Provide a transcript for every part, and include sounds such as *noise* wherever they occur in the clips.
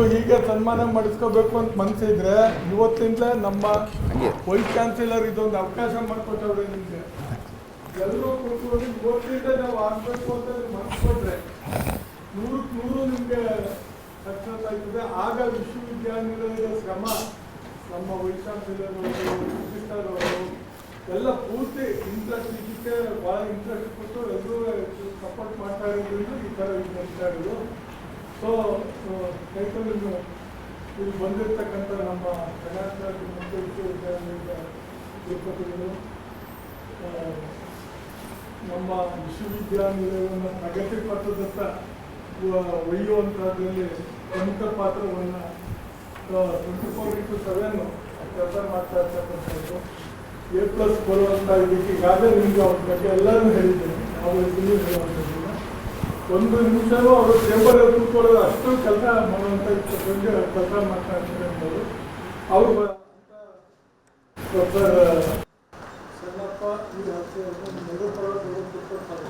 ನಿಮಗೂ ಹೀಗೆ ಸನ್ಮಾನ ಮಾಡಿಸ್ಕೋಬೇಕು ಅಂತ ಮನಸ್ಸಿದ್ರೆ ಇವತ್ತಿಂದಲೇ ನಮ್ಮ ವೈಸ್ ಚಾನ್ಸಲರ್ ಇದೊಂದು ಅವಕಾಶ ಮಾಡ್ಕೊಟ್ಟವ್ರೆ ನಿಮಗೆ. ಎಲ್ಲರೂ ಕೂತ್ಕೊಂಡು ಇವತ್ತಿಂದ ನಾವು ಆಗ್ಬೇಕು ಅಂತ ನೀವು ಮನ್ಸ್ಕೊಂಡ್ರೆ ನೂರಕ್ಕೆ ನೂರು ನಿಮಗೆ ಸಕ್ಸಸ್ ಆಗ್ತದೆ ಆಗ ವಿಶ್ವವಿದ್ಯಾನಿಲಯದ ಶ್ರಮ ನಮ್ಮ ವೈಸ್ ಚಾನ್ಸಲರ್ ಅವರು ಎಲ್ಲ ಪೂರ್ತಿ ಇಂಟ್ರೆಸ್ಟ್ ಇದಕ್ಕೆ ಭಾಳ ಇಂಟ್ರೆಸ್ಟ್ ಕೊಟ್ಟು ಎಲ್ಲರೂ ಸಪೋರ್ಟ್ ಮಾಡ್ತಾ ಇರೋದ್ರಿಂದ ಈ ಥರ ಇದು ನಡೀತಾ ಇರೋದು ಸೊ ರೈತರನ್ನು ಇಲ್ಲಿ ಬಂದಿರತಕ್ಕಂಥ ನಮ್ಮ ಕರ್ನಾಟಕ ಮುಖ್ಯ ವಿಶ್ವವಿದ್ಯಾಲಯದ ಕುಲಪತಿಗಳು ನಮ್ಮ ವಿಶ್ವವಿದ್ಯಾನಿಲಯವನ್ನು ಪ್ರಗತಿ ಪಥದತ್ತ ಒಯ್ಯುವಂಥದ್ರಲ್ಲಿ ಪ್ರಮುಖ ಪಾತ್ರವನ್ನು ಟ್ವೆಂಟಿ ಫೋರ್ ಇಂಟು ಸೆವೆನ್ ಕೆಲಸ ಮಾಡ್ತಾ ಇರ್ತಕ್ಕಂಥದ್ದು. ಎ ಪ್ಲಸ್ ಬರುವಂಥ ಇದಕ್ಕೆ ಈಗಾಗಲೇ ನಿಮಗೆ ಅವ್ರ ಬಗ್ಗೆ ಎಲ್ಲರೂ ಹೇಳಿದ್ದೀನಿ ನಾವು ಇದನ್ನು ಹೇಳುವಂಥದ್ದಿಲ್ಲ ಒಂದು ನಿಮಿಷವೂ ಅವರು ಟೇಬಲ್ ಕೂತ್ಕೊಳ್ಳೋದು ಅಷ್ಟು ಕೆಲಸ ಮಾಡುವಂಥ ಬಗ್ಗೆ ಕೆಲಸ ಮಾಡ್ತಾ ಇರ್ತಕ್ಕಂಥದ್ದು ಅವರು ಪ್ರೊಫೆಸರ್ ಸಣ್ಣಪ್ಪ, ಈ ಹತ್ತು ನಗರ ಪರವಾಗಿ ಕೊಡ್ತಾರೆ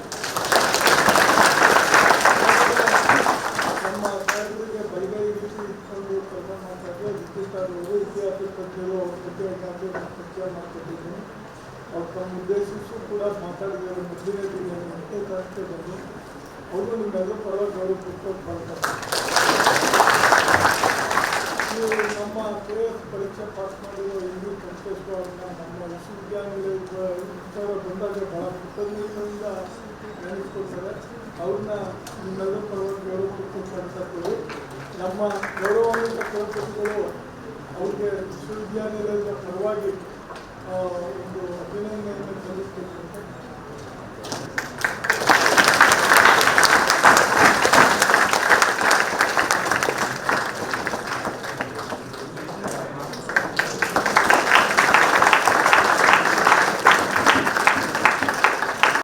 ನಮ್ಮ ಸಾಹೇಬರಿಗೆ ಬೈಬೈ ಇಟ್ಕೊಂಡು ಕೆಲಸ ಮಾಡ್ತಾರೆ ವಿದ್ಯುತ್ತಾರರು ಇತಿಹಾಸ ತಜ್ಞರು ಅವ್ರ ಬಗ್ಗೆ ಏನಾದರೂ ಪರಿಚಯ ಅವ್ರು ತಮ್ಮ ಉದ್ದೇಶಿಸು ಕೂಡ ಮಾತಾಡಿದ್ದಾರೆ. ಮುಂದಿನ ಮತ್ತೆ ಅವರು ಪರವಾಗಿ ಅವರು ನೀವು ನಮ್ಮ ಕೆ ಎಸ್ ಪರೀಕ್ಷೆ ಪಾಸ್ ಮಾಡಿರೋ ಹಿಂದೂ ಸಂತೋಷ್ ಅವ್ರನ್ನ ನಮ್ಮ ವಿಶ್ವವಿದ್ಯಾನಿಲಯದ ಬಂದಾಗ ಬಹಳ ಕೃತಜ್ಞತೆಯಿಂದ ನೆನೆಸ್ಕೊಳ್ತಾರೆ ಅವ್ರನ್ನ ನಿಮ್ಮೆಲ್ಲ ಪರವಾಗಿ ನಮ್ಮ ಗೌರವಾನ್ವಿತ ಕುಲಪತಿಗಳು ಅವ್ರಿಗೆ ವಿಶ್ವವಿದ್ಯಾನಿಲಯದ ಪರವಾಗಿ ಒಂದು ಅಭಿನಂದನೆಯನ್ನು ಸಲ್ಲಿಸ್ಬೇಕು ಅಂತ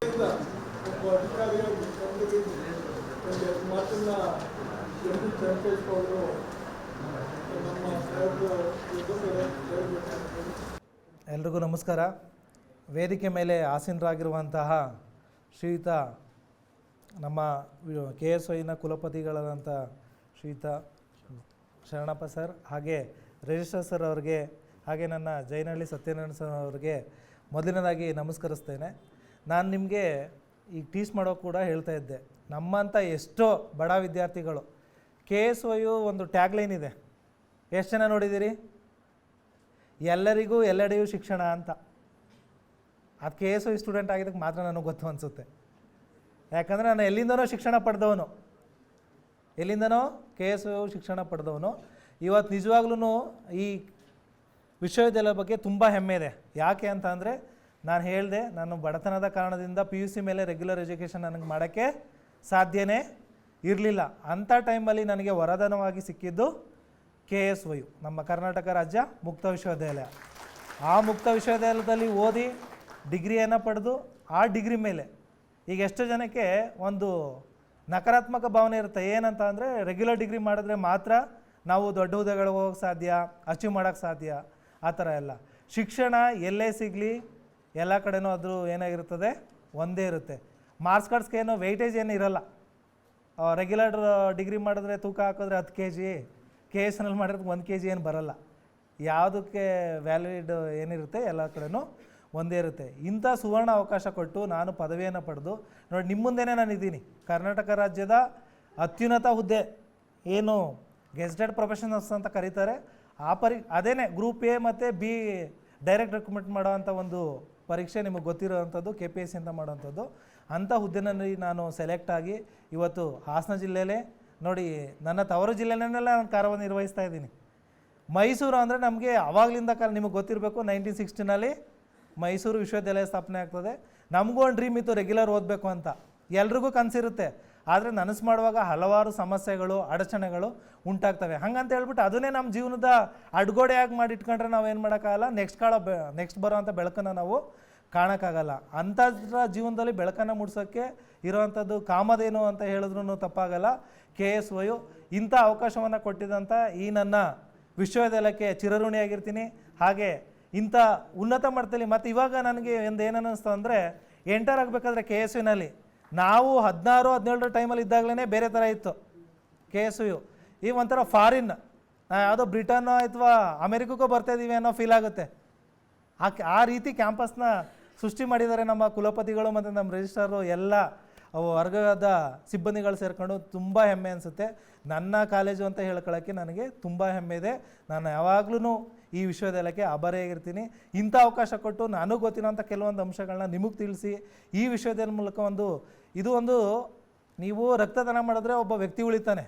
ಇಂದ ಒಬ್ಬ ಅಧಿಕಾರಿಯಾಗಿ ಬಂದು ಒಂದು ಮಾತನ್ನ ಎಂದು ಚಂಪೇಶ್ ಅವರು ನಮ್ಮ ಸಾಹೇಬರ ಎದುರುಗಡೆ ಹೇಳ್ಬೇಕಾಗ್ತದೆ ಎಲ್ರಿಗೂ ನಮಸ್ಕಾರ. ವೇದಿಕೆ ಮೇಲೆ ಆಸೀನರಾಗಿರುವಂತಹ ಶ್ರೀಯುತ ನಮ್ಮ ಕೆ ಎಸ್ ವೈನ ಕುಲಪತಿಗಳಾದಂಥ ಶ್ರೀಯುತ ಶರಣಪ್ಪ ಸರ್, ಹಾಗೆ ರಿಜಿಸ್ಟರ್ ಸರ್ ಅವ್ರಿಗೆ, ಹಾಗೆ ನನ್ನ ಜೈನಹಳ್ಳಿ ಸತ್ಯನಾರಾಯಣ ಸರ್ ಅವ್ರಿಗೆ ಮೊದಲನೇದಾಗಿ ನಮಸ್ಕರಿಸ್ತೇನೆ. ನಾನು ನಿಮಗೆ ಈಗ ಟೀಚ್ ಮಾಡೋ ಕೂಡ ಹೇಳ್ತಾ ಇದ್ದೆ. ನಮ್ಮಂಥ ಎಷ್ಟೋ ಬಡ ವಿದ್ಯಾರ್ಥಿಗಳು, ಕೆ ಎಸ್ ವೈಯು ಒಂದು ಟ್ಯಾಗ್ಲೈನ್ ಇದೆ. ಎಷ್ಟು ಜನ ನೋಡಿದ್ದೀರಿ? ಎಲ್ಲರಿಗೂ ಎಲ್ಲೆಡೆಯೂ ಶಿಕ್ಷಣ ಅಂತ. ಅದು ಕೆ ಎಸ್ ಸ್ಟೂಡೆಂಟ್ ಆಗಿದ್ದಕ್ಕೆ ಮಾತ್ರ ನನಗೆ ಗೊತ್ತು ಅನಿಸುತ್ತೆ. ಯಾಕಂದರೆ ನಾನು ಎಲ್ಲಿಂದನೋ ಶಿಕ್ಷಣ ಪಡೆದವನು. ಎಲ್ಲಿಂದನೋ ಕೆ ಎಸ್ ಶಿಕ್ಷಣ ಪಡೆದವನು. ಇವತ್ತು ನಿಜವಾಗ್ಲೂ ಈ ವಿಶ್ವವಿದ್ಯಾಲಯ ಬಗ್ಗೆ ತುಂಬ ಹೆಮ್ಮೆ ಇದೆ. ಯಾಕೆ ಅಂತ ಅಂದರೆ ನಾನು ಹೇಳಿದೆ, ನಾನು ಬಡತನದ ಕಾರಣದಿಂದ ಪಿ ಯು ಸಿ ಮೇಲೆ ರೆಗ್ಯುಲರ್ ಎಜುಕೇಷನ್ ನನಗೆ ಮಾಡೋಕ್ಕೆ ಸಾಧ್ಯನೇ ಇರಲಿಲ್ಲ. ಅಂಥ ಟೈಮಲ್ಲಿ ನನಗೆ ವರದಾನವಾಗಿ ಸಿಕ್ಕಿದ್ದು ಕೆ ಎಸ್ ವೈ ನಮ್ಮ ಕರ್ನಾಟಕ ರಾಜ್ಯ ಮುಕ್ತ ವಿಶ್ವವಿದ್ಯಾಲಯ. ಆ ಮುಕ್ತ ವಿಶ್ವವಿದ್ಯಾಲಯದಲ್ಲಿ ಓದಿ ಡಿಗ್ರಿಯನ್ನು ಪಡೆದು ಆ ಡಿಗ್ರಿ ಮೇಲೆ ಈಗ ಎಷ್ಟು ಜನಕ್ಕೆ ಒಂದು ನಕಾರಾತ್ಮಕ ಭಾವನೆ ಇರುತ್ತೆ. ಏನಂತ ಅಂದರೆ ರೆಗ್ಯುಲರ್ ಡಿಗ್ರಿ ಮಾಡಿದ್ರೆ ಮಾತ್ರ ನಾವು ದೊಡ್ಡ ಹುದ್ದೆಗಳಿಗೆ ಹೋಗೋಕ್ಕೆ ಸಾಧ್ಯ, ಅಚೀವ್ ಮಾಡೋಕ್ಕೆ ಸಾಧ್ಯ, ಆ ಥರ ಎಲ್ಲ. ಶಿಕ್ಷಣ ಎಲ್ಲೇ ಸಿಗಲಿ, ಎಲ್ಲ ಕಡೆನೂ ಅದು ಏನಾಗಿರ್ತದೆ ಒಂದೇ ಇರುತ್ತೆ. ಮಾರ್ಕ್ಸ್ ಕಾರ್ಡ್ಸ್ಗೆ ಏನೋ ವೆಯ್ಟೇಜ್ ಏನು ಇರಲ್ಲ. ರೆಗ್ಯುಲರ್ ಡಿಗ್ರಿ ಮಾಡಿದ್ರೆ ತೂಕ ಹಾಕಿದ್ರೆ ಹತ್ತು ಕೆ ಜಿ ಕೆ ಎಸ್ ಎನಲ್ಲಿ ಮಾಡಿದ್ರೆ ಒಂದು ಕೆ ಜಿ ಏನು ಬರೋಲ್ಲ. ಯಾವುದಕ್ಕೆ ವ್ಯಾಲಿಡ್ ಏನಿರುತ್ತೆ ಎಲ್ಲ ಕಡೆನೂ ಒಂದೇ ಇರುತ್ತೆ. ಇಂಥ ಸುವರ್ಣ ಅವಕಾಶ ಕೊಟ್ಟು ನಾನು ಪದವಿಯನ್ನು ಪಡೆದು, ನೋಡಿ ನಿಮ್ಮ ಮುಂದೆನೇ ನಾನು ಇದ್ದೀನಿ ಕರ್ನಾಟಕ ರಾಜ್ಯದ ಅತ್ಯುನ್ನತ ಹುದ್ದೆ. ಏನು ಗೆಸ್ಟೆಡ್ ಪ್ರೊಫೆಷನಲ್ಸ್ ಅಂತ ಕರೀತಾರೆ. ಆ ಪರಿ, ಅದೇನೆ ಗ್ರೂಪ್ ಎ ಮತ್ತು ಬಿ ಡೈರೆಕ್ಟ್ ರೆಕ್ರೂಟ್ಮೆಂಟ್ ಮಾಡೋವಂಥ ಒಂದು ಪರೀಕ್ಷೆ ನಿಮಗೆ ಗೊತ್ತಿರೋವಂಥದ್ದು ಕೆ ಪಿ ಎಸ್ ಅಂತ ಮಾಡೋವಂಥದ್ದು. ಅಂಥ ಹುದ್ದೆನಲ್ಲಿ ನಾನು ಸೆಲೆಕ್ಟ್ ಆಗಿ ಇವತ್ತು ಹಾಸನ ಜಿಲ್ಲೆಯಲ್ಲೇ ನೋಡಿ, ನನ್ನ ತವರು ಜಿಲ್ಲೆನಲ್ಲೇ ನಾನು ಕಾರ್ಯವನ್ನು ನಿರ್ವಹಿಸ್ತಾ ಇದ್ದೀನಿ. ಮೈಸೂರು ಅಂದರೆ ನಮಗೆ ಆವಾಗಲಿಂದ ಕಾಲ ನಿಮಗೆ ಗೊತ್ತಿರಬೇಕು, ನೈನ್ಟೀನ್ ಸಿಕ್ಸ್ಟಿನಲ್ಲಿ ಮೈಸೂರು ವಿಶ್ವವಿದ್ಯಾಲಯ ಸ್ಥಾಪನೆ ಆಗ್ತದೆ. ನಮಗೂ ಒಂದು ಡ್ರೀಮ್ ಇತ್ತು ರೆಗ್ಯುಲರ್ ಓದಬೇಕು ಅಂತ. ಎಲ್ರಿಗೂ ಕನಸಿರುತ್ತೆ. ಆದರೆ ನನಸು ಮಾಡುವಾಗ ಹಲವಾರು ಸಮಸ್ಯೆಗಳು, ಅಡಚಣೆಗಳು ಉಂಟಾಗ್ತವೆ. ಹಂಗಂತ ಹೇಳ್ಬಿಟ್ಟು ಅದನ್ನೇ ನಮ್ಮ ಜೀವನದ ಅಡ್ಗೋಡೆಯಾಗಿ ಮಾಡಿ ಇಟ್ಕೊಂಡ್ರೆ ನಾವು ಏನು ಮಾಡೋಕ್ಕಾಗಲ್ಲ ನೆಕ್ಸ್ಟ್ ಕಾಳ ಬೆ ನೆಕ್ಸ್ಟ್ ಬರೋವಂಥ ಬೆಳಕನ್ನು ನಾವು ಕಾಣೋಕ್ಕಾಗಲ್ಲ. ಅಂಥದ್ರ ಜೀವನದಲ್ಲಿ ಬೆಳಕನ್ನು ಮೂಡಿಸೋಕ್ಕೆ ಇರೋವಂಥದ್ದು ಕಾಮದೇನು ಅಂತ ಹೇಳಿದ್ರೂ ತಪ್ಪಾಗಲ್ಲ. ಕೆ ಎಸ್ ವೈಯು ಇಂಥ ಅವಕಾಶವನ್ನು ಕೊಟ್ಟಿದ್ದಂಥ ಈ ನನ್ನ ವಿಶ್ವವಿದ್ಯಾಲಯಕ್ಕೆ ಚಿರಋಣಿಯಾಗಿರ್ತೀನಿ. ಹಾಗೆ ಇಂಥ ಉನ್ನತ ಮಟ್ಟದಲ್ಲಿ ಮತ್ತು ಇವಾಗ ನನಗೆ ಒಂದು ಏನನ್ನಿಸ್ತು ಅಂದರೆ ಎಂಟರ್ ಆಗಬೇಕಾದ್ರೆ ಕೆ ಎಸ್ ಯುನಲ್ಲಿ. ನಾವು ಹದಿನಾರು, ಹದಿನೇಳರ ಟೈಮಲ್ಲಿ ಇದ್ದಾಗಲೇ ಬೇರೆ ಥರ ಇತ್ತು ಕೆ ಎಸ್ ಯು ಈ ಒಂಥರ ಫಾರಿನ್ ಯಾವುದೋ ಬ್ರಿಟನ್ನು ಅಥವಾ ಅಮೆರಿಕಕ್ಕೋ ಬರ್ತಾಯಿದ್ದೀವಿ ಅನ್ನೋ ಫೀಲ್ ಆಗುತ್ತೆ. ಆ ಆ ರೀತಿ ಕ್ಯಾಂಪಸ್ನ ಸೃಷ್ಟಿ ಮಾಡಿದ್ದಾರೆ ನಮ್ಮ ಕುಲಪತಿಗಳು ಮತ್ತು ನಮ್ಮ ರಿಜಿಸ್ಟ್ರಾರು ಎಲ್ಲ. ವರ್ಗದ ಸಿಬ್ಬಂದಿಗಳು ಸೇರ್ಕೊಂಡು ತುಂಬ ಹೆಮ್ಮೆ ಅನಿಸುತ್ತೆ. ನನ್ನ ಕಾಲೇಜು ಅಂತ ಹೇಳ್ಕೊಳ್ಳೋಕ್ಕೆ ನನಗೆ ತುಂಬ ಹೆಮ್ಮೆ ಇದೆ. ನಾನು ಯಾವಾಗಲೂ ಈ ವಿಶ್ವವಿದ್ಯಾಲಯಕ್ಕೆ ಅಬರೆಯಾಗಿರ್ತೀನಿ ಇಂಥ ಅವಕಾಶ ಕೊಟ್ಟು ನಾನು ಗೊತ್ತಿರೋಂಥ ಕೆಲವೊಂದು ಅಂಶಗಳನ್ನ ನಿಮಗೆ ತಿಳಿಸಿ. ಈ ವಿಶ್ವವಿದ್ಯಾಲಯದ ಮೂಲಕ ಒಂದು, ಇದು ಒಂದು ನೀವು ರಕ್ತದಾನ ಮಾಡಿದ್ರೆ ಒಬ್ಬ ವ್ಯಕ್ತಿ ಉಳಿತಾನೆ.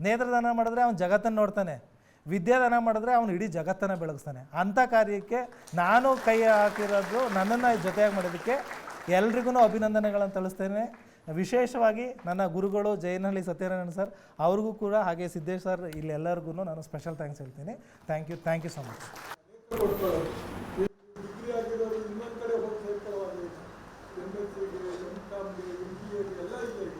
ನೇತ್ರದಾನ ಮಾಡಿದ್ರೆ ಅವನು ಜಗತ್ತನ್ನು ನೋಡ್ತಾನೆ. ವಿದ್ಯಾದಾನ ಮಾಡಿದ್ರೆ ಅವನು ಇಡೀ ಜಗತ್ತನ್ನು ಬೆಳಗಿಸ್ತಾನೆ. ಅಂಥ ಕಾರ್ಯಕ್ಕೆ ನಾನು ಕೈ ಹಾಕಿರೋದು ನನ್ನನ್ನು ಜೊತೆಯಾಗಿ ಮಾಡೋದಕ್ಕೆ ಎಲ್ರಿಗೂ ಅಭಿನಂದನೆಗಳನ್ನು ತಿಳಿಸ್ತೇನೆ. ವಿಶೇಷವಾಗಿ ನನ್ನ ಗುರುಗಳು ಜಯನಹಳ್ಳಿ ಸತ್ಯನಾರಾಯಣ ಸರ್, ಅವ್ರಿಗೂ ಕೂಡ ಹಾಗೆ ಸಿದ್ದೇಶ್ ಸರ್, ಇಲ್ಲೆಲ್ಲರಿಗೂ ನಾನು ಸ್ಪೆಷಲ್ ಥ್ಯಾಂಕ್ಸ್ ಹೇಳ್ತೀನಿ. Thank you thank you so much ಕೊಡ್ಕೊಳ್ಳೋದು degree ಆಗಿರೋರು ಇನ್ನೊಂದು ಕಡೆ ಹೋಗಿ ಸೇರ್ಕೊಳ್ಳೋದು ಎಂ ಎಸ್ ಸಿಗೆ ಎಂ ಕಾಮ್ಗೆ ಎಂ ಬಿ ಎಗೆ ಎಲ್ಲ ಇದೆ ಈಗ.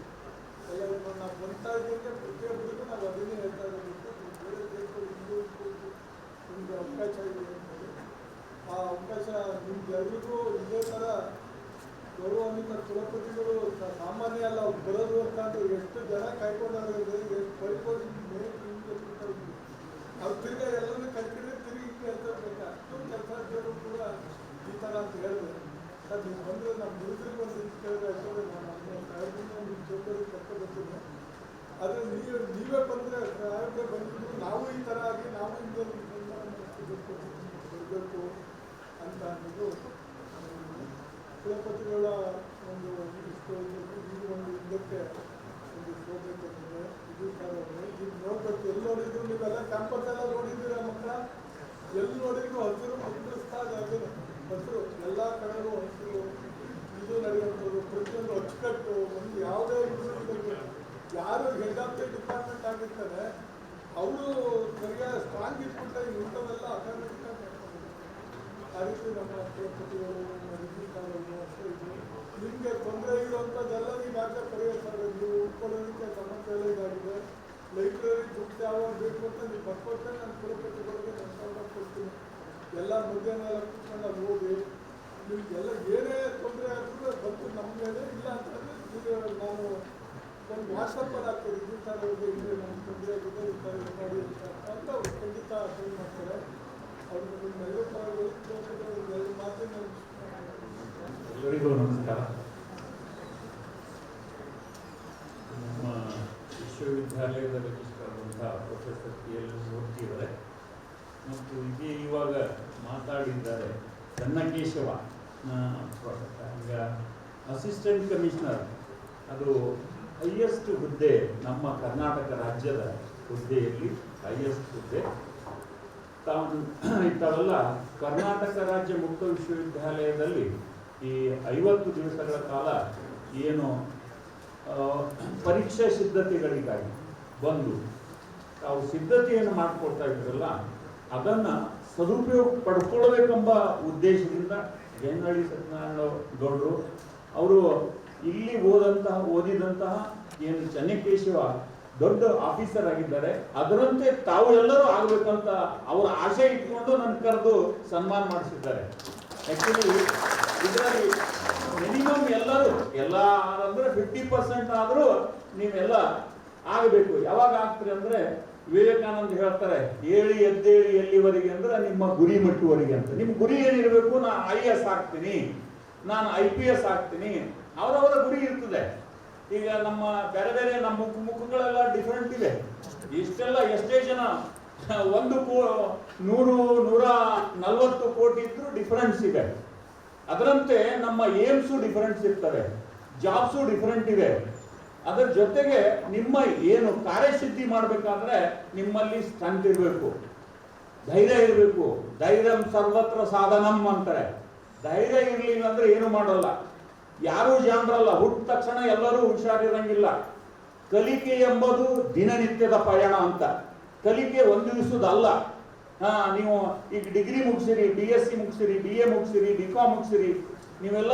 ಎಲ್ಲ ಇವಾಗ ನಾವು ಬರ್ತಾ ಇದ್ದಂಗೆ ಪ್ರತಿಯೊಬ್ಬರಿಗೂ ನಾವು ಅದನ್ನೇ ಹೇಳ್ತಾ ಇರೋದು ನೀವು ಬೇರೆ ಸೇರ್ಕೊಳ್ಳಿ ಇನ್ನೂ ನಿಮಗೆ ಅವಕಾಶ ಇದೆ ಅಂತ ಹೇಳಿ. ಆ ಅವಕಾಶ ನಿಮ್ಗೆ ಎಲ್ರಿಗೂ ಇದೇ ಥರ ಗೌರವಾನ್ವಿತ ಕುಲಪತಿಗಳು ಸ- ಸಾಮಾನ್ಯ ಅಲ್ಲ ಅವ್ರು ಬರೋದು ಅಂತ ಅಂದ್ರೆ ಎಷ್ಟು ಜನ ಕಾಯ್ಕೊಂಡಾರೆ ಅಂದ್ರೆ ಎಷ್ಟು ಪರಿಪೋಷಿ ಮೇಲೆ ಹಿಂದೆ ಕೂತ್ಕೊಂಡಿದ್ರು. ಅವ್ರು ತಿರ್ಗಾ ಎಲ್ಲರೂ ಕಲ್ತಿದ್ರೆ ತಿರುಗಿ ಕೆಲಸ ಬೇಕು ಅಷ್ಟು ಕೆಲಸ ಕೂಡ ಈ ಥರ ಅಂತ ಹೇಳಿದೆ ಸರ್ ನೀವು ಬಂದರೆ ನಮ್ಮ ಗುರುತಿಗೆ ಒಂದು ಇದು ಕೇಳಿದ್ರೆ ನಮ್ಮ ಆದರೆ ನೀವು ನೀವೇ ಬಂದರೆ ಸಾಹೇಬ್ರೆ ಬಂದ್ಬಿಟ್ಟು ನಾವು ಈ ಥರ ಆಗಿ ನಾವು ಹಿಂದೆ ಬರಬೇಕು ಅಂತ ಅನ್ನೋದು ಕುಲಪತಿಗಳ ಒಂದು ಇಷ್ಟು ಇದು ಒಂದು ಒಂದು ಇದು ಎಲ್ಲಿ ನೋಡಿದ್ರು ಮಕ್ಕಳ ಎಲ್ಲಿ ನೋಡಿದ್ರು ಹಸಿರು ಮುಗಿಸ್ತಾ ಇದೆ ಹಸಿರು ಎಲ್ಲ ಕಡೆಗೂ ಹಸಿರು ಇದು ನಡೆಯುವಂಥದ್ದು ಪ್ರತಿಯೊಂದು ಅಚ್ಚುಕಟ್ಟು ಒಂದು ಯಾವುದೇ ಬಗ್ಗೆ ಯಾರು ಹೆಡ್ ಆಫ್ ದ ಡಿಪಾರ್ಟ್ಮೆಂಟ್ ಆಗಿರ್ತಾರೆ ಅವರು ಸರಿಯಾಗಿ ಸ್ಟ್ರಾಂಗ್ ಇಟ್ಬಿಟ್ರೆ ಇಂಥವೆಲ್ಲ ಆಟೋಮೆಟಿಕ್ ಆ ರೀತಿ ನಮ್ಮ ಇದ್ದರು ನಿಮಗೆ ತೊಂದರೆ ಇರುವಂಥದ್ದೆಲ್ಲ ನೀವು ಪರಿಹರಿಸ್ತಾರೆ ನೀವು ಉಳ್ಕೊಳ್ಳೋದಕ್ಕೆ ಸಮಸ್ಯೆ ಎಲ್ಲ ಇದಾಗಿದೆ ಲೈಬ್ರರಿ ದುಡ್ಡು ಯಾವಾಗ ಬೇಕು ಅಂತ ನೀವು ಬರ್ಕೊಟ್ರೆ ನಾನು ಕುಲಪತಿಗಳಿಗೆ ನಾನು ಕೊಡ್ತೀನಿ ಎಲ್ಲ ಮಧ್ಯಾಹ್ನ ಎಲ್ಲ ಕೂತ್ಕೊಂಡು ಅಲ್ಲಿ ಓದಿ ನಿಮಗೆಲ್ಲ ಏನೇ ತೊಂದರೆ ಆದ್ರೂ ಬಂತು ನಮ್ಮ ಮೇಲೆ ಇಲ್ಲ ಅಂತಂದರೆ ನೀವು ನಾನು ಒಂದು ವಾಟ್ಸಪ್ಪಲ್ಲಿ ಈ ಥರ ಇದೆ ನಮ್ಗೆ ತೊಂದರೆ ಆಗಿದೆ ಈ ಥರ ಮಾಡಿ ಅಂತ ಅವ್ರು ಖಂಡಿತ ಫೋನ್ ಮಾಡ್ತಾರೆ. ಅವ್ರು ನಿಮ್ಗೆ ಎರಡು ಮಾತಿನ ಎಲ್ಲರಿಗೂ ನಮಸ್ಕಾರ. ನಮ್ಮ ವಿಶ್ವವಿದ್ಯಾಲಯದ ರಿಜಿಸ್ಟ್ರಾರ್ ಆದಂಥ ಪ್ರೊಫೆಸರ್ ಪಿ ಎಲ್ ಮೂರ್ತಿ ಅವರೇ, ಮತ್ತು ಇದೇ ಇವಾಗ ಮಾತಾಡಿದ್ದಾರೆ ಚನ್ನಕೇಶವ ಅಸಿಸ್ಟೆಂಟ್ ಕಮಿಷನರ್ ಅದು ಹೈಯೆಸ್ಟ್ ಹುದ್ದೆ ನಮ್ಮ ಕರ್ನಾಟಕ ರಾಜ್ಯದ ಹುದ್ದೆಯಲ್ಲಿ ಹೈಯೆಸ್ಟ್ ಹುದ್ದೆ. ತಾವು ಇಂಥವೆಲ್ಲ ಕರ್ನಾಟಕ ರಾಜ್ಯ ಮುಕ್ತ ವಿಶ್ವವಿದ್ಯಾಲಯದಲ್ಲಿ ಈ ಐವತ್ತು ದಿವಸಗಳ ಕಾಲ ಏನು ಪರೀಕ್ಷೆ ಸಿದ್ಧತೆಗಳಿಗಾಗಿ ಬಂದು ತಾವು ಸಿದ್ಧತೆಯನ್ನು ಮಾಡಿಕೊಡ್ತಾ ಇದ್ರಲ್ಲ, ಅದನ್ನು ಸದುಪಯೋಗ ಪಡ್ಕೊಳ್ಬೇಕೆಂಬ ಉದ್ದೇಶದಿಂದ ಜಯನಹಳ್ಳಿ ಸತ್ಯನಾರಾಯಣ ಗೌಡರು, ಅವರು ಇಲ್ಲಿ ಓದಂತಹ, ಓದಿದಂತಹ ಏನು ಚನ್ನಕೇಶವ ದೊಡ್ಡ ಆಫೀಸರ್ ಆಗಿದ್ದಾರೆ. ಅದರಂತೆ ತಾವು ಎಲ್ಲರೂ ಆಗ್ಬೇಕಂತ ಅವರ ಆಶೆ ಇಟ್ಕೊಂಡು ನನ್ನ ಕರೆದು ಸನ್ಮಾನ ಮಾಡಿಸಿದ್ದಾರೆ. ಆಕ್ಚುಲಿ ಇದರಲ್ಲಿ ಮಿನಿಮಮ್ ಎಲ್ಲರೂ, ಎಲ್ಲ ಅಂದ್ರೆ ಫಿಫ್ಟಿ ಪರ್ಸೆಂಟ್ ಆದರೂ ನೀವೆಲ್ಲ ಆಗಬೇಕು. ಯಾವಾಗ ಆಗ್ತೀರಿ ಅಂದ್ರೆ ವಿವೇಕಾನಂದ ಹೇಳ್ತಾರೆ ಏಳಿ ಎದ್ದೇಳಿ ಎಲ್ಲಿವರೆಗೆ ಅಂದ್ರೆ ನಿಮ್ಮ ಗುರಿ ಮಟ್ಟುವರೆಗೆ ಅಂತ. ನಿಮ್ಮ ಗುರಿ ಏನಿರಬೇಕು, ನಾನು ಐ ಎಸ್ ಆಗ್ತೀನಿ, ನಾನು ಐ ಪಿ ಎಸ್ ಆಗ್ತೀನಿ, ಅವರವರ ಗುರಿ ಇರ್ತದೆ. ಈಗ ನಮ್ಮ ಬೇರೆ ಬೇರೆ ನಮ್ಮ ಮುಖ ಮುಖಗಳೆಲ್ಲ ಡಿಫ್ರೆಂಟ್ ಇದೆ. ಇಷ್ಟೆಲ್ಲ ಎಷ್ಟೇ ಜನ, ಒಂದು ಕೋ, ನೂರು, ನೂರ ನಲವತ್ತು ಕೋಟಿ ಇದ್ರು ಡಿಫರೆನ್ಸ್ ಇದೆ. ಅದರಂತೆ ನಮ್ಮ ಏಮ್ಸು ಡಿಫರೆನ್ಸ್ ಇರ್ತವೆ, ಜಾಬ್ಸು ಡಿಫರೆಂಟ್ ಇದೆ. ಅದರ ಜೊತೆಗೆ ನಿಮ್ಮ ಏನು ಕಾರ್ಯಸಿದ್ಧಿ ಮಾಡಬೇಕಾದ್ರೆ ನಿಮ್ಮಲ್ಲಿ ಸ್ಟ್ರೆಂತ್ ಇರಬೇಕು. ಧೈರ್ಯ ಇರಬೇಕು. ಧೈರ್ಯಂ ಸರ್ವತ್ರ ಸಾಧನಂ ಅಂತಾರೆ. ಧೈರ್ಯ ಇರಲಿಲ್ಲ ಅಂದ್ರೆ ಏನು ಮಾಡೋಲ್ಲ. ಯಾರೂ ಜಾಣರಲ್ಲ. ಹುಟ್ಟ ತಕ್ಷಣ ಎಲ್ಲರೂ ಹುಷಾರಿರಂಗಿಲ್ಲ. ಕಲಿಕೆ ಎಂಬುದು ದಿನನಿತ್ಯದ ಪಯಣ ಅಂತ. ಕಲಿಕೆ ಒಂದು ದಿವಸದಲ್ಲ. ಹಾ, ನೀವು ಈಗ ಡಿಗ್ರಿ ಮುಗಿಸಿರಿ ಬಿ ಎಸ್ ಸಿ ಮುಗಿಸಿರಿ ಬಿ ಎ ಮುಗಿಸಿರಿ ಬಿ ಕಾಮ್ ಮುಗಿಸಿರಿ ನೀವೆಲ್ಲ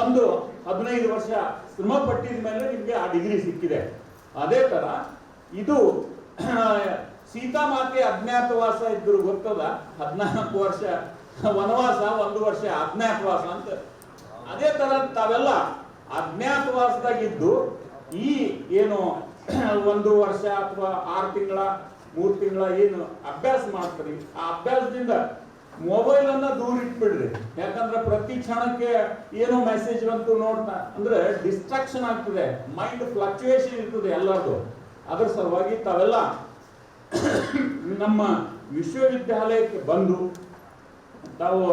ಒಂದು ಹದಿನೈದು ವರ್ಷ ಶ್ರಮ ಪಟ್ಟಿದ ಮೇಲೆ ನಿಮಗೆ ಆ ಡಿಗ್ರಿ ಸಿಕ್ಕಿದೆ. ಅದೇ ತರ ಇದು, *clears throat* ಸೀತಾಮಾತೆ ಅಜ್ಞಾತವಾಸ ಇದ್ರು ಗೊತ್ತದ? ಹದಿನಾಲ್ಕು ವರ್ಷ, ವನವಾಸ ಒಂದು ವರ್ಷ ಅಜ್ಞಾತವಾಸ ಅಂತ. ಅದೇ ತರ ತಾವೆಲ್ಲ ಅಜ್ಞಾತವಾಸದಾಗಿದ್ದು ಈ ಏನು *clears throat* ಒಂದು ವರ್ಷ ಅಥವಾ ಆರು ತಿಂಗಳ, ಮೂರು ತಿಂಗಳ ಏನು ಅಭ್ಯಾಸ ಮಾಡ್ತೀರಿ. ಆ ಅಭ್ಯಾಸದಿಂದ ಮೊಬೈಲ್ ಅನ್ನ ದೂರ ಇಟ್ಬಿಡ್ರಿ. ಯಾಕಂದ್ರೆ ಪ್ರತಿ ಕ್ಷಣಕ್ಕೆ ಏನೋ ಮೆಸೇಜ್ ಬಂತು ನೋಡ್ತಾ ಅಂದ್ರೆ ಡಿಸ್ಟ್ರಾಕ್ಷನ್ ಆಗ್ತದೆ. ಮೈಂಡ್ ಫ್ಲಕ್ಚುಯೇಷನ್ ಇರ್ತದೆ ಎಲ್ಲರದು ಅದ್ರ ಸಲುವಾಗಿ ತಾವೆಲ್ಲ ನಮ್ಮ ವಿಶ್ವವಿದ್ಯಾಲಯಕ್ಕೆ ಬಂದು ತಾವು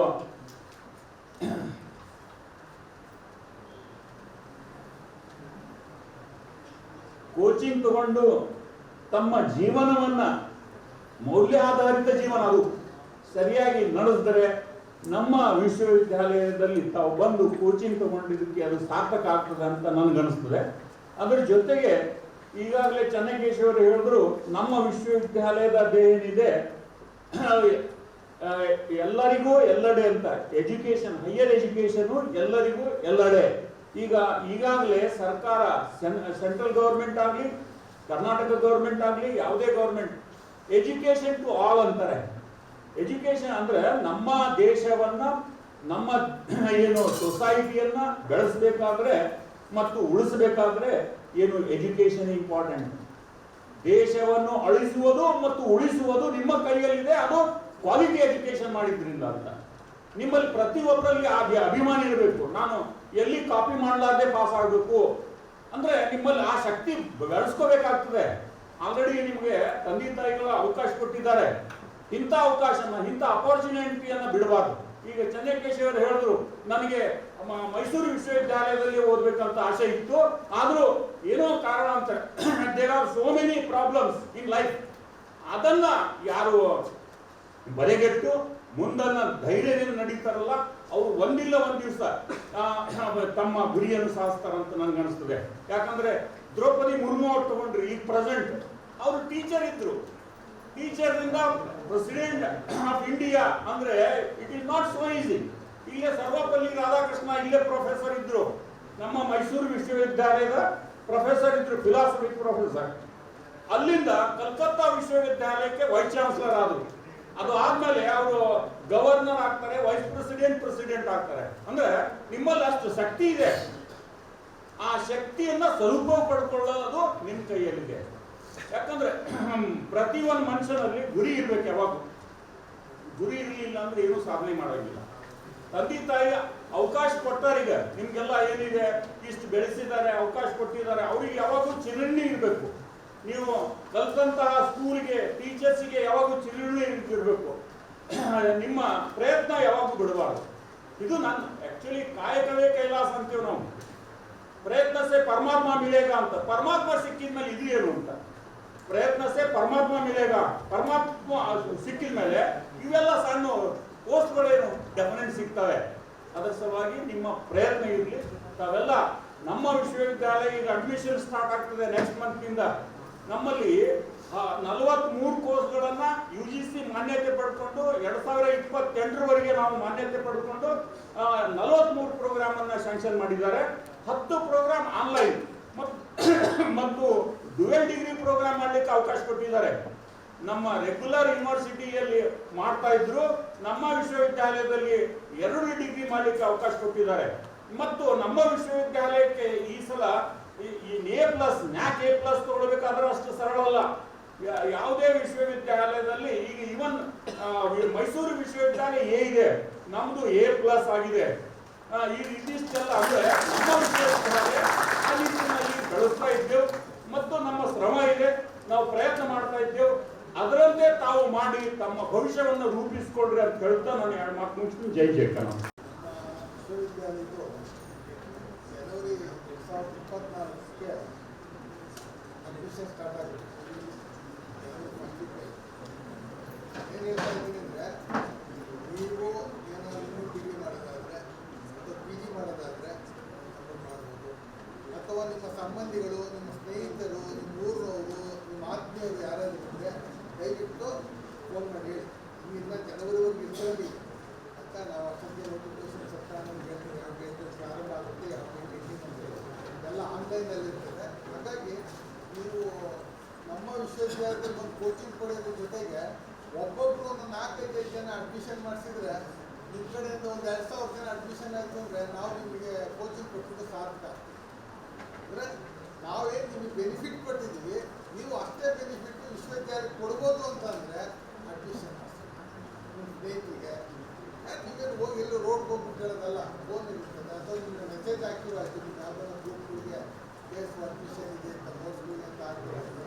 ಕೋಚಿಂಗ್ ತಗೊಂಡು ತಮ್ಮ ಜೀವನವನ್ನ ಮೌಲ್ಯ ಆಧಾರಿತ ಜೀವನ ಅದು. ಸರಿಯಾಗಿ ನಡೆಸಿದರೆ ನಮ್ಮ ವಿಶ್ವವಿದ್ಯಾಲಯದಲ್ಲಿ ತಾವು ಬಂದು ಕೋಚಿಂಗ್ ತಗೊಂಡಿದ್ದಕ್ಕೆ ಅದು ಸಾರ್ಥಕ ಆಗ್ತದೆ ಅಂತ ನನಗನ್ನಿಸ್ತದೆ. ಅದರ ಜೊತೆಗೆ ಈಗಾಗಲೇ ಚನ್ನಕೇಶವರು ಹೇಳಿದ್ರು, ನಮ್ಮ ವಿಶ್ವವಿದ್ಯಾಲಯದ ಏನಿದೆ ಎಲ್ಲರಿಗೂ ಎಲ್ಲಡೆ ಅಂತ. ಎಜುಕೇಶನ್ ಹೈಯರ್ ಎಜುಕೇಶನ್ ಎಲ್ಲರಿಗೂ ಎಲ್ಲಡೆ. ಈಗ, ಈಗಾಗಲೇ ಸರ್ಕಾರ ಸೆಂಟ್ರಲ್ ಗೌರ್ಮೆಂಟ್ ಆಗಲಿ, ಕರ್ನಾಟಕ ಗೌರ್ಮೆಂಟ್ ಆಗಲಿ, ಯಾವುದೇ ಗೌರ್ಮೆಂಟ್ ಎಜುಕೇಶನ್ ಟು ಆಲ್ ಅಂತಾರೆ. ಎಜುಕೇಶನ್ ಅಂದ್ರೆ ನಮ್ಮ ದೇಶವನ್ನ, ನಮ್ಮ *clears throat* ಏನು ಸೊಸೈಟಿಯನ್ನ ಬೆಳೆಸಬೇಕಾದ್ರೆ ಮತ್ತು ಉಳಿಸಬೇಕಾದ್ರೆ ಏನು ಎಜುಕೇಶನ್ ಇಂಪಾರ್ಟೆಂಟ್ ದೇಶವನ್ನು ಅಳಿಸುವುದು ಮತ್ತು ಉಳಿಸುವುದು ನಿಮ್ಮ ಕೈಯಲ್ಲಿದೆ, ಅದು ಕ್ವಾಲಿಟಿ ಎಜುಕೇಶನ್ ಮಾಡಿದ್ರಿಂದ ಅಂತ. ನಿಮ್ಮಲ್ಲಿ ಪ್ರತಿಯೊಬ್ಬರಲ್ಲಿ ಆ ಅಭಿ- ಅಭಿಮಾನ ಇರಬೇಕು. ನಾನು ಎಲ್ಲಿ ಕಾಪಿ ಮಾಡಲಾರ್ದೆ ಪಾಸ್ ಆಗಬೇಕು ಅಂದ್ರೆ ನಿಮ್ಮಲ್ಲಿ ಆ ಶಕ್ತಿ ಬೆಳೆಸ್ಕೋಬೇಕಾಗ್ತದೆ. ಆಲ್ರೆಡಿ ನಿಮಗೆ ತಂದೆ ತಾಯಿಗಳ ಅವಕಾಶ ಕೊಟ್ಟಿದ್ದಾರೆ. ಇಂಥ ಅವಕಾಶನ, ಇಂಥ ಅಪಾರ್ಚುನಿಟಿಯನ್ನು ಬಿಡಬಾರ್ದು. ಈಗ ಚಂದ್ರಕೇಶವರು ಹೇಳಿದ್ರು, ನನಗೆ ಮೈಸೂರು ವಿಶ್ವವಿದ್ಯಾಲಯದಲ್ಲಿ ಓದಬೇಕಂತ ಆಸೆ ಇತ್ತು. ಆದರೂ ಏನೋ ಕಾರಣ ಅಂತ. There are so many problems in life ಅದನ್ನ ಯಾರು ಬರೆಗೆಟ್ಟು ಮುಂದನ್ನ ಧೈರ್ಯದಿಂದ ನಡೀತಾರಲ್ಲ, ಅವರು ಒಂದಿಲ್ಲ ಒಂದ್ ದಿವಸ ತಮ್ಮ ಗುರಿಯನ್ನು ಸಾಧಿಸ್ತಾರಂತ ನನ್ಗೆ ಅನಿಸ್ತದೆ. ಯಾಕಂದ್ರೆ ದ್ರೌಪದಿ ಮುರ್ಮು ಅವ್ರು ತಗೊಂಡ್ರಿ, ಈಗ ಪ್ರೆಸೆಂಟ್ ಅವರು ಟೀಚರ್ ಇದ್ರು. ಟೀಚರ್ ಇಂದ ಪ್ರೆಸಿಡೆಂಟ್ ಆಫ್ ಇಂಡಿಯಾ ಅಂದ್ರೆ it is not so easy ಇಲ್ಲೇ ಸರ್ವಪಲ್ಲಿ ರಾಧಾಕೃಷ್ಣ ಇಲ್ಲೇ ಪ್ರೊಫೆಸರ್ ಇದ್ರು. ನಮ್ಮ ಮೈಸೂರು ವಿಶ್ವವಿದ್ಯಾಲಯದ ಪ್ರೊಫೆಸರ್ ಇದ್ರು ಫಿಲಾಸಫಿ ಪ್ರೊಫೆಸರ್ ಅಲ್ಲಿಂದ ಕಲ್ಕತ್ತಾ ವಿಶ್ವವಿದ್ಯಾಲಯಕ್ಕೆ ವೈಸ್ ಚಾನ್ಸಲರ್ ಆದರು. ಅದು ಆದ್ಮೇಲೆ ಅವರು ಗವರ್ನರ್ ಆಗ್ತಾರೆ ವೈಸ್ ಪ್ರೆಸಿಡೆಂಟ್ ಪ್ರೆಸಿಡೆಂಟ್ ಆಗ್ತಾರೆ. ಅಂದ್ರೆ ನಿಮ್ಮಲ್ಲಿ ಅಷ್ಟು ಶಕ್ತಿ ಇದೆ. ಆ ಶಕ್ತಿಯನ್ನ ಸ್ವರೂಪ ಪಡ್ಕೊಳ್ಳೋದು ನಿಮ್ಮ ಕೈಯಲ್ಲಿದೆ. ಯಾಕಂದ್ರೆ *clears throat* ಪ್ರತಿ ಒಂದು ಮನುಷ್ಯನಲ್ಲಿ ಗುರಿ ಇರ್ಬೇಕು ಯಾವಾಗ ಗುರಿ ಇರಲಿಲ್ಲ ಅಂದ್ರೆ ಏನು ಸಾಧನೆ ಮಾಡೋಂಗಿಲ್ಲ. ತಂದೆ ತಾಯಿ ಅವಕಾಶ ಕೊಟ್ಟಾರೀಗ ನಿಮ್ಗೆಲ್ಲ ಏನಿದೆ? ಇಷ್ಟು ಬೆಳೆಸಿದ್ದಾರೆ, ಅವಕಾಶ ಕೊಟ್ಟಿದ್ದಾರೆ. ಅವ್ರಿಗೆ ಯಾವಾಗೂ ಚಿರಣ್ಣಿ ಇರಬೇಕು. ನೀವು ಕಲ್ತಂತಹ ಸ್ಕೂಲ್ಗೆ, ಟೀಚರ್ಸ್ಗೆ ಯಾವಾಗೂ ಚಿರಣ್ಣಿ ಇರಬೇಕು *clears throat* ನಿಮ್ಮ ಪ್ರಯತ್ನ ಯಾವಾಗೂ ಬಿಡಬಾರ್ದು. ಇದು ನನ್ನ ಆಕ್ಚುಲಿ ಕಾಯಕವೇ ಕೈಲಾಸ ಅಂತೀವಿ ನಾವು. ಪ್ರಯತ್ನ ಸೇ ಪರಮಾತ್ಮ ಮಿಲೇಗ ಅಂತ. ಪರಮಾತ್ಮ ಸಿಕ್ಕಿದ ಮೇಲೆ ಇದು ಏನು ಅಂತ? ಪ್ರಯತ್ನ ಸೇ ಪರಮಾತ್ಮ ಮಿಲೇಗ ಪರಮಾತ್ಮ ಸಿಕ್ಕಿದ ಮೇಲೆ ಇವೆಲ್ಲ ಸಣ್ಣ ಪೋಸ್ಟ್ಗಳೇನು ಡೆಫಿನೆಟ್ ಸಿಗ್ತವೆ. ಅದರ ಸಲುವಾಗಿ ನಿಮ್ಮ ಪ್ರಯತ್ನ ಇರಲಿ. ತಾವೆಲ್ಲ ನಮ್ಮ ವಿಶ್ವವಿದ್ಯಾಲಯ ಈಗ ಅಡ್ಮಿಷನ್ ಸ್ಟಾರ್ಟ್ ಆಗ್ತದೆ ನೆಕ್ಸ್ಟ್ ಮಂತ್ನಿಂದ ನಮ್ಮಲ್ಲಿ ನಲವತ್ಮೂರು ಕೋರ್ಸ್ಗಳನ್ನು ಯು ಜಿ ಸಿ ಮಾನ್ಯತೆ ಪಡ್ಕೊಂಡು ಎರಡು ಸಾವಿರ ಇಪ್ಪತ್ತೆಂಟರವರೆಗೆ ನಾವು ಮಾನ್ಯತೆ ಪಡ್ಕೊಂಡು ನಲವತ್ತ್ಮೂರು ಪ್ರೋಗ್ರಾಮ್ ಅನ್ನ ಸ್ಯಾಂಕ್ಷನ್ ಮಾಡಿದ್ದಾರೆ. ಹತ್ತು ಪ್ರೋಗ್ರಾಮ್ ಆನ್ಲೈನ್ *coughs* ಮತ್ತು ಡ್ಯುಯಲ್ ಡಿಗ್ರಿ ಪ್ರೋಗ್ರಾಮ್ ಮಾಡ್ಲಿಕ್ಕೆ ಅವಕಾಶ ಕೊಟ್ಟಿದ್ದಾರೆ. ನಮ್ಮ ರೆಗ್ಯುಲರ್ ಯೂನಿವರ್ಸಿಟಿಯಲ್ಲಿ ಮಾಡ್ತಾ ಇದ್ರು, ನಮ್ಮ ವಿಶ್ವವಿದ್ಯಾಲಯದಲ್ಲಿ ಎರಡು ಡಿಗ್ರಿ ಮಾಡ್ಲಿಕ್ಕೆ ಅವಕಾಶ ಕೊಟ್ಟಿದ್ದಾರೆ. ಮತ್ತು ನಮ್ಮ ವಿಶ್ವವಿದ್ಯಾಲಯಕ್ಕೆ ಈ ಸಲ ಈ A plus, NAAC A plus ತಗೊಳ್ಬೇಕಾದ್ರೆ ಅಷ್ಟು ಸರಳ ಅಲ್ಲ. ಯಾವುದೇ ವಿಶ್ವವಿದ್ಯಾಲಯದಲ್ಲಿ ಈಗ ಇವನ್ ಮೈಸೂರು ವಿಶ್ವವಿದ್ಯಾಲಯ ಎ ಇದೆ. ನಮ್ದು ಎ ಪ್ಲಸ್ ಆಗಿದೆ. ಈ ಇದಿಷ್ಟೆಲ್ಲ ಅಂದ್ರೆ ನಮ್ಮ ವಿಶ್ವವಿದ್ಯಾಲಯ ಆ ರೀತಿಯಲ್ಲಿ ಬೆಳೆಸ್ತಾ ಇದ್ದೇವೆ. ಮತ್ತು ನಮ್ಮ ಶ್ರಮ ಇದೆ, ನಾವು ಪ್ರಯತ್ನ ಮಾಡ್ತಾ ಇದ್ದೇವೆ. ಅದರಂತೆ ತಾವು ಮಾಡಿ ತಮ್ಮ ಭವಿಷ್ಯವನ್ನು ರೂಪಿಸಿಕೊಳ್ಳ್ರಿ ಅಂತ ಹೇಳ್ತಾ ನಾನು ಎರಡು ಮಾತು ಮುಗಿಸ್ತೀನಿ. ಜೈ ಜಯ ಜನವರಿ ಎರಡು ಸಾವಿರದ ಸಂಬಂಧಿಗಳು ನಿಮ್ಮ ಸ್ನೇಹಿತರು ನಿಮ್ಮ ಊರವರು ನಿಮ್ಮ ಆತ್ಮೀಯರು ಯಾರಾದರೂ ಇದ್ದರೆ ದಯವಿಟ್ಟು ಫೋನ್ ಮಾಡಿ. ಕೆಲವರು ಜನವರಿವರೆಗೂ ಇದ್ರಲ್ಲಿ. ಅಂತ ನಾವು ಅಸಂಖ್ಯ ನೋಟಿಫಿಕೇಶನ್ ಸಪ್ತಾಹ ಹೇಳ್ತೀವಿ ಯಾವ ಡೇಟ್ ಪ್ರಾರಂಭ ಆಗುತ್ತೆ, ಯಾವ ಡೇಟ್ ಎಂಡಿಂಗ್ ಅಂತ ಎಲ್ಲ ಆನ್ಲೈನಲ್ಲಿ ಇರ್ತದೆ. ಹಾಗಾಗಿ ನೀವು ನಮ್ಮ ವಿಶ್ವವಿದ್ಯಾಲಯದಲ್ಲಿ ಒಂದು ಕೋಚಿಂಗ್ ಕೊಡೋದ್ರ ಜೊತೆಗೆ ಒಬ್ಬೊಬ್ರು ಒಂದು ನಾಲ್ಕೈದು ಜನ ಅಡ್ಮಿಷನ್ ಮಾಡಿಸಿದ್ರೆ ನಿಮ್ಮ ಕಡೆಯಿಂದ ಒಂದು ಎರಡು ಸಾವಿರ ಜನ ಅಡ್ಮಿಷನ್ ಆಯಿತು ಅಂದರೆ ನಾವು ನಿಮಗೆ ಕೋಚಿಂಗ್ ಕೊಟ್ಟಿದ್ದು ಸಾರ್ಥಕ ಅಂದರೆ ನಾವೇನು ನಿಮಗೆ ಬೆನಿಫಿಟ್ ಕೊಟ್ಟಿದ್ದೀವಿ, ನೀವು ಅಷ್ಟೇ ಬೆನಿಫಿಟ್ ವಿಶ್ವವಿದ್ಯಾಲಯಕ್ಕೆ ಕೊಡ್ಬೋದು ಅಂತ ಅಂದರೆ ಅಡ್ಮಿಷನ್ ಸ್ನೇಹಿತರಿಗೆ ನೀವೇನು ಹೋಗಿ ಎಲ್ಲೂ ರೋಡ್ ಹೋಗ್ಬಿಟ್ಟು ಹೇಳೋದಲ್ಲ ಫೋನ್ ಇರ್ತದೆ, ಅಥವಾ ನಿಮಗೆ ಮೆಸೇಜ್ ಹಾಕಿರೋ ನಿಮ್ಮ ಯಾವ್ದಾರ ಗ್ರೂಪ್ಗಳಿಗೆ ಕೇಸ್ ಅಡ್ಮಿಷನ್ ಇದೆ ಅಂತ ನೋಟ್ಸ್ಗಳಿಗೆ ಅಂತ ಹಾಕಿರೋ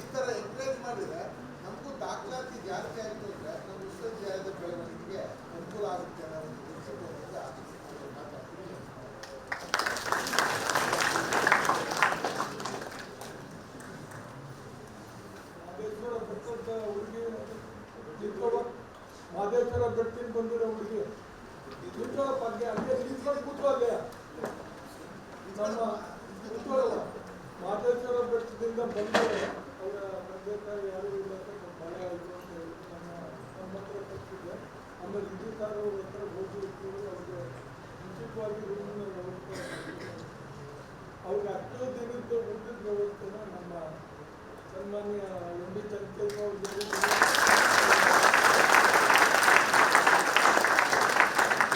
ಈ ಥರ ಎಂಕರೇಜ್ ಮಾಡಿದರೆ ನಮಗೂ ದಾಖಲಾತಿ ಜಾಸ್ತಿ ಆಯಿತು ಅಂದರೆ ನಮ್ಮ ವಿಶ್ವವಿದ್ಯಾಲಯದ ಬೆಳವಣಿಗೆಗೆ ಅನುಕೂಲ ಆಗುತ್ತೆ ಅನ್ನೋ ಒಂದು ದೃಷ್ಟಿಕೋನದಿಂದ ನಾನು ಮಾತಾಡ್ತೀನಿ ಮಾದೇಶ್ವರ ಬೆಟ್ಟದ ಹುಡುಗಿ ನಿಂತ್ಕೊಳ್ಳೋ ಮಾದೇಶ್ವರ ಬೆಟ್ಟದಿಂದ ಬಂದಿರೋ ಹುಡುಗಿ ನಿಂತ್ಕೊಳ್ಳೋ ಬಗ್ಗೆ ಅಲ್ಲೇ ನಿಂತ್ಕೊಂಡು ಕೂತ್ಕೊಳ್ಳೆ ನಮ್ಮ ಕೂತ್ಕೊಳ್ಳಲ್ಲ ಮಾದೇಶ್ವರ ಬೆಟ್ಟದಿಂದ ಬಂದರೆ ಅವರ ತಂದೆ ಯಾರು ಇಲ್ಲ ಅಂತ ಭಯ ಆಯಿತು ಅಂತ ನಮ್ಮ ನಮ್ಮ ಹತ್ರ ಕೊಟ್ಟಿದ್ದೆ ಆಮೇಲೆ ಸರ್ ಅವ್ರ ಹತ್ರ ಹೋಗಿ ಇರ್ತೀವಿ ಅವ್ರಿಗೆ ಮುಂಚಿತವಾಗಿ ರೂಮಿನ ವ್ಯವಸ್ಥೆ ಅವ್ರಿಗೆ ಹತ್ತು ದಿನದ ಊಟದ ವ್ಯವಸ್ಥೆನ ನಮ್ಮ ಸನ್ಮಾನ್ಯ